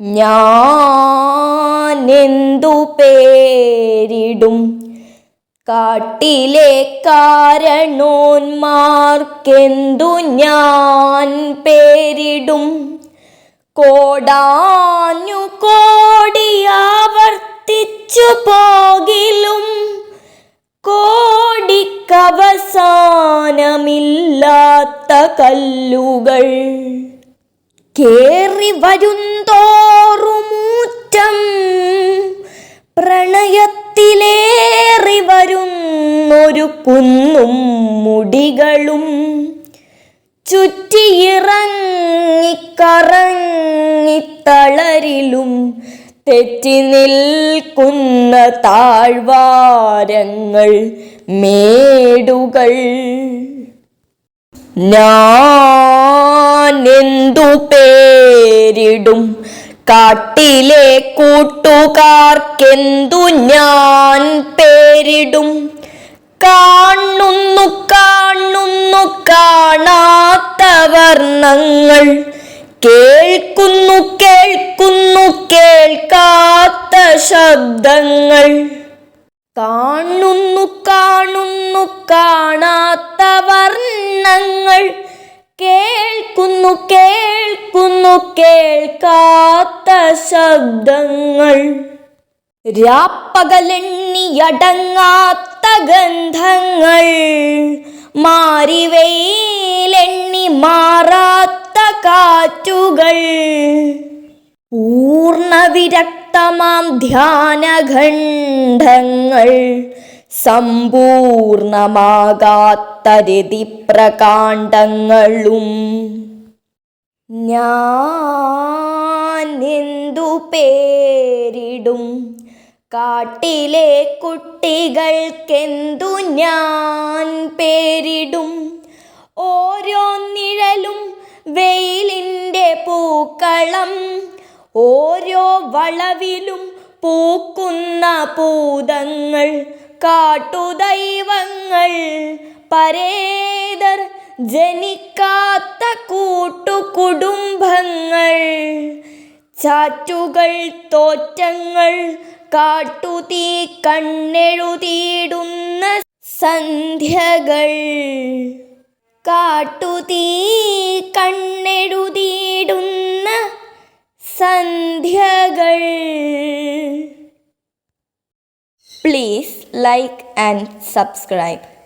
ഞാൻ എന്തു പേരിടും? കാട്ടിലെ കാരണോന്മാർക്കെന്തു ഞാൻ പേരിടും? കോടാഞ്ഞു കോടി ആവർത്തിച്ചു പോകിലും കോടിക്കവസാനമില്ലാത്ത കല്ലുകൾ. കേറി വരുന്തോറുമൂറ്റം പ്രണയത്തിലേറി വരുന്നൊരു കുന്നും മുടികളും ചുറ്റിയിറങ്ങിക്കറങ്ങിത്തളരിലും തെറ്റി നിൽക്കുന്ന താഴ്വാരങ്ങൾ മേടുകൾ. ഞാൻ എന്തു പേരിടും? കാട്ടിലെ കൂട്ടുകാർക്കെന്തു ഞാൻ പേരിടും? കാണുന്നു കാണുന്നു കാണാത്ത വർണങ്ങൾ കേൾക്കുന്നു കേൾക്കുന്നു കേൾക്കാത്ത ശബ്ദങ്ങൾ. കാണുന്നു കാണുന്നു കാണാത്ത വർണങ്ങൾ കേൾക്കുന്നു കേൾക്കുന്നു കേൾക്കാത്ത ശബ്ദങ്ങൾ. രാപ്പകലെണ്ണിയടങ്ങാത്ത ഗന്ധങ്ങൾ. മാറിവെയിലെണ്ണി മാറാത്ത കാറ്റുകൾ. പൂർണവിരക്തമാം ധ്യാനഖണ്ഡങ്ങൾ സമ്പൂർണമാകാത്ത രതിപ്രകാണ്ഡങ്ങളും. ഞാൻ എന്തു പേരിടും? കാട്ടിലെ കുട്ടികൾക്കെന്തു ഞാൻ പേരിടും? ഓരോ നിഴലും വെയിലിന്റെ പൂക്കളം ഓരോ വളവിലും പൂക്കുന്ന പൂതങ്ങൾ കാട്ടുദൈവങ്ങൾ പരേതർ ജനിക്കാത്ത കൂട്ടുകുടുംബങ്ങൾ ചാറ്റുകൾ തോറ്റങ്ങൾ കാട്ടുതീ കണ്ണെഴുതിയിടുന്ന സന്ധ്യകൾ. കാട്ടുതീ കണ്ണെഴുതിയിടുന്ന സന്ധ്യകൾ. Please like and subscribe